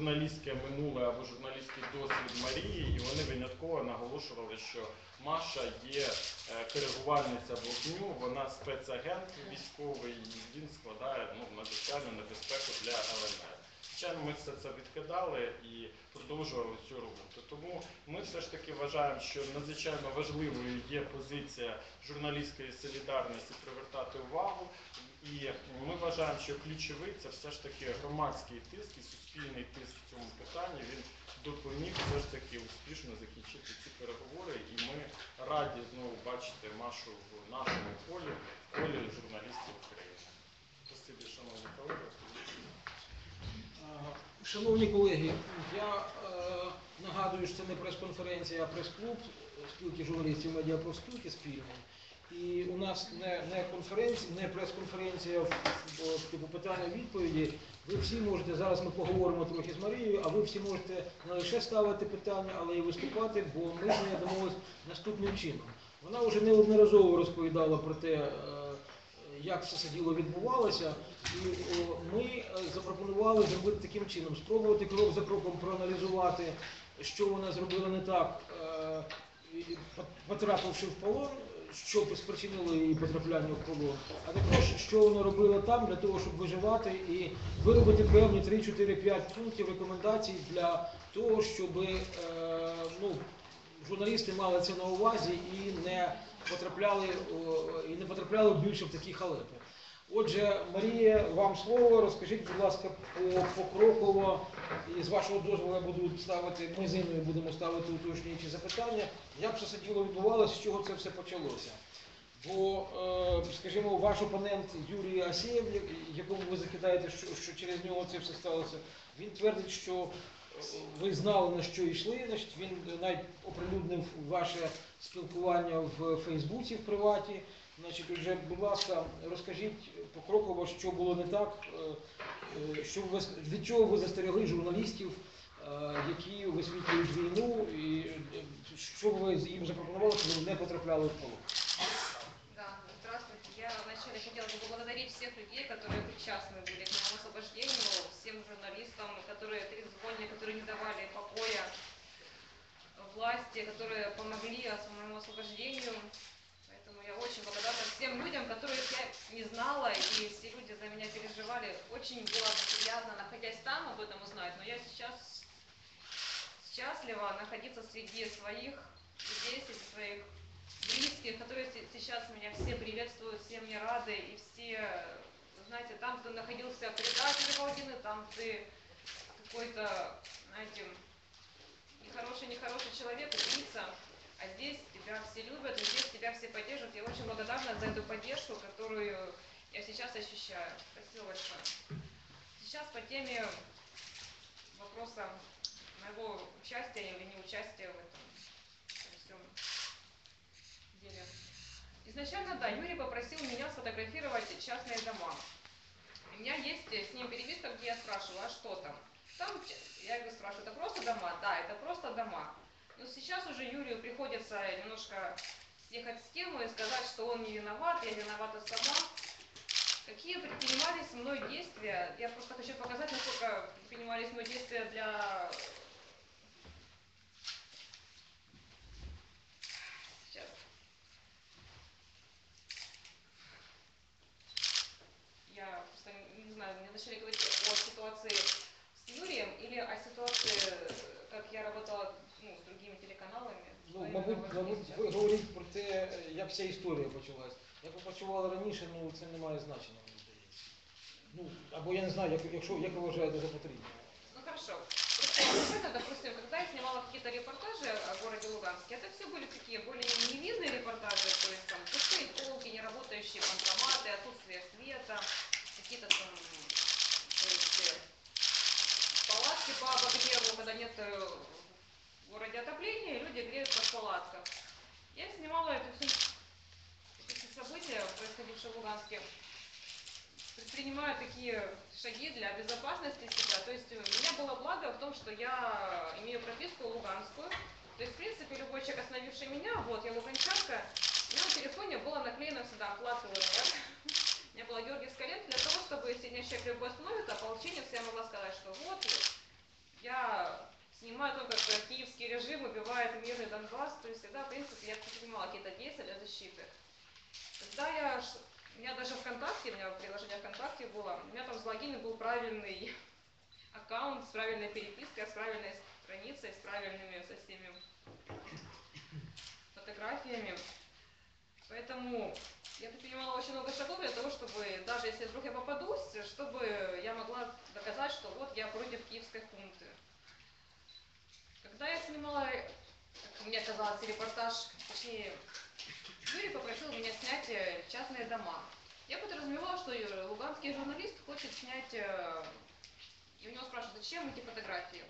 журналістське минуле або журналістський досвід Марії, і вони винятково наголошували, що Маша є е, коригувальниця вогню, вона спецагент військовий, і він складає ну, надзвичайну небезпеку для ЛНР. Звичайно, ми все це відкидали і продовжували цю роботу. Тому ми все ж таки вважаємо, що надзвичайно важливою є позиція журналістської солідарності привертати увагу. І ми вважаємо, що ключовий це все ж таки громадський тиск і суспільний тиск в цьому питанні. Він допоміг все ж таки успішно закінчити ці переговори. І ми раді знову бачити Машу в нашому полі, в полі журналістів України. Спасибі, шановні колеги. Е, Шановні колеги, я е, нагадую, що це не прес-конференція, а прес-клуб спілки журналістів медіапроспілки спільної. І у нас не, не конференція, не прес-конференція типу питання-відповіді. Ви всі можете, зараз ми поговоримо трохи з Марією, а ви всі можете не лише ставити питання, але й виступати, бо ми з нею домовились наступним чином. Вона вже неодноразово розповідала про те, е, як все це діло відбувалося, і ми е, запропонували зробити таким чином, спробувати крок за кроком проаналізувати, що вона зробила не так, е, потрапивши в полон, що спричинило її потрапляння в полон, а також що вона робила там для того, щоб виживати і виробити певні 3-4-5 пунктів рекомендацій для того, щоб е, ну, журналісти мали це на увазі і не потрапляли і не потрапляли більше в такі халепи. Отже, Марія, вам слово. Розкажіть, будь ласка, по покроково, і з вашого дозволу я буду ставити, ми з Інною будемо ставити уточнюючі запитання. Як все це діло відбувалося, з чого це все почалося? Бо, е, скажімо, ваш опонент Юрій Асєєв, якому ви закидаєте, що, через нього це все сталося, він твердить, що ви знали на що йшли. Значить, він навіть оприлюднив ваше спілкування в Фейсбуці в приваті. Значить, отже, будь ласка, розкажіть покроково, що було не так, е, е, що ви, від чого ви застерегли журналістів, е, які висвітлюють війну, і що ви їм запропонували, щоб вони не потрапляли в полон. Я хотела бы поблагодарить всех людей, которые причастны были к моему освобождению, всем журналистам, которые трезвонили, которые не давали покоя власти, которые помогли моему освобождению. Поэтому я очень благодарна всем людям, которых я не знала, и все люди за меня переживали. Очень было приятно, находясь там, об этом узнать, но я сейчас счастлива находиться среди своих людей, среди своих близких, которые се- сейчас меня все приветствуют, все мне рады, и все, знаете, там ты находился предатель Родины, там ты какой-то, знаете, нехороший, нехороший человек, убийца, а здесь тебя все любят, и здесь тебя все поддерживают. Я очень благодарна за эту поддержку, которую я сейчас ощущаю. Спасибо большое. Сейчас по теме вопроса моего участия или неучастия в этом деле. Изначально, да, Юрий попросил меня сфотографировать частные дома. У меня есть с ним переписка, где я спрашиваю, а что там? Там, я его спрашиваю, это просто дома? Да, это просто дома. Но сейчас уже Юрию приходится немножко съехать с темы и сказать, что он не виноват, я виновата сама. Какие предпринимались мной действия? Я просто хочу показать, насколько предпринимались мной действия для... Сейчас. Я просто не не знаю, мне начали говорить о ситуации с Юрием или о ситуации, э, как я работала ну, с другими телеканалами. Ну, Что именно мабуть, важнее мабуть, сейчас? ви говорите про те, е, як ця історія почалась. Як ви працювали раніше, ну це не має значення, мені здається. Ну, або я не знаю, як, якщо, як ви вважаєте за потрібне. Ну хорошо. Просто, это, допустим, когда я снимала какие-то репортажи о городе Луганске, это все были такие более когда нет э, в городе отопления, и люди греются в палатках. Я снимала это все, эти события, происходившие в Луганске, предпринимаю такие шаги для безопасности себя. То есть у меня было благо в том, что я имею прописку луганскую. То есть, в принципе, любой человек, остановивший меня, вот, я луганчанка, у меня на телефоне было наклеено всегда вкладка ЛНР. У меня была Георгиевская лента для того, чтобы, если меня человек любой остановит, ополчение, я могла сказать, что вот, понимаю только, как киевский режим убивает мирный Донбасс, то есть всегда, в принципе, я предпринимала какие-то действия для защиты. Когда я, у меня даже ВКонтакте, у меня приложение ВКонтакте было, у меня там в логине был правильный аккаунт с правильной перепиской, с правильной страницей, с правильными со всеми фотографиями. Поэтому я предпринимала очень много шагов для того, чтобы даже если вдруг я попадусь, чтобы я могла доказать, что вот я против киевской хунты. Когда я снимала, как мне казалось, репортаж, точнее, Юрий попросил меня снять э, частные дома. Я подразумевала, что луганский журналист хочет снять, э, и у него спрашивают, зачем эти фотографии.